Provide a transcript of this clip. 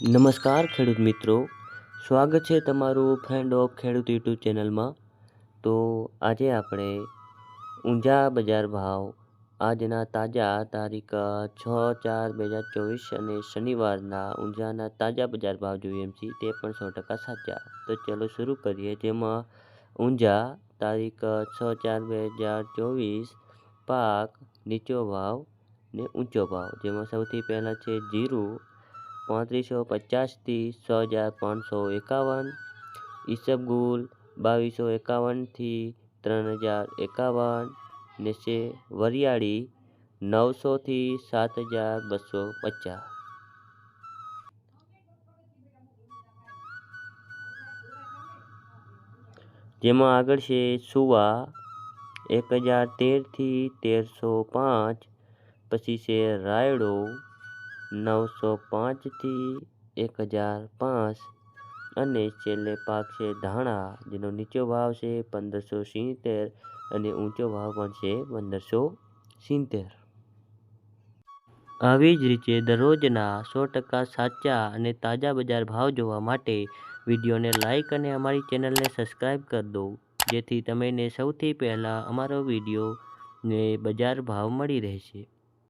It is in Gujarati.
નમસ્કાર ખેડૂત મિત્રો. સ્વાગત છે તમારું ફ્રેન્ડ ઓફ ખેડૂત યુટ્યુબ ચેનલમાં. તો આજે આપણે ઊંઝા બજાર ભાવ, આજના તાજા તારીખ છ ચાર બે હજાર ચોવીસ અને શનિવારના ઊંઝાના તાજા બજાર ભાવ જોઈએ એમ છીએ, તે પણ સો ટકા સાચા. તો ચલો શરૂ કરીએ, જેમાં ઊંઝા તારીખ છ ચાર બે હજાર ચોવીસ, પાક નીચો ભાવ ને ઊંચો ભાવ, જેમાં સૌથી પહેલાં છે જીરું પાંત્રીસો પચાસથી છ હજાર પાંચસો એકાવન ઈસબગુલ બાવીસો એકાવનથી ત્રણ હજાર એકાવન ને છે વરિયાળી નવસોથી સાત હજાર બસો પચાસ જેમાં આગળ છે સુવા એક હજાર તેરથી તેરસો પાંચ પછી છે રાયડો નવસો પાંચથી એક હજાર પાંચ. અને છેલ્લે પાક છે ધાણા, જેનો નીચો ભાવ છે પંદરસો સિત્તેર અને ઊંચો ભાવ પણ છે પંદરસો સિત્તેર. આવી જ રીતે દરરોજના સો ટકા સાચા અને તાજા બજાર ભાવ જોવા માટે વિડીયોને લાઇક અને અમારી ચેનલને સબસ્ક્રાઈબ કરી દો, જેથી તમને સૌથી પહેલાં અમારો વીડિયો ને બજાર ભાવ મળી રહેશે.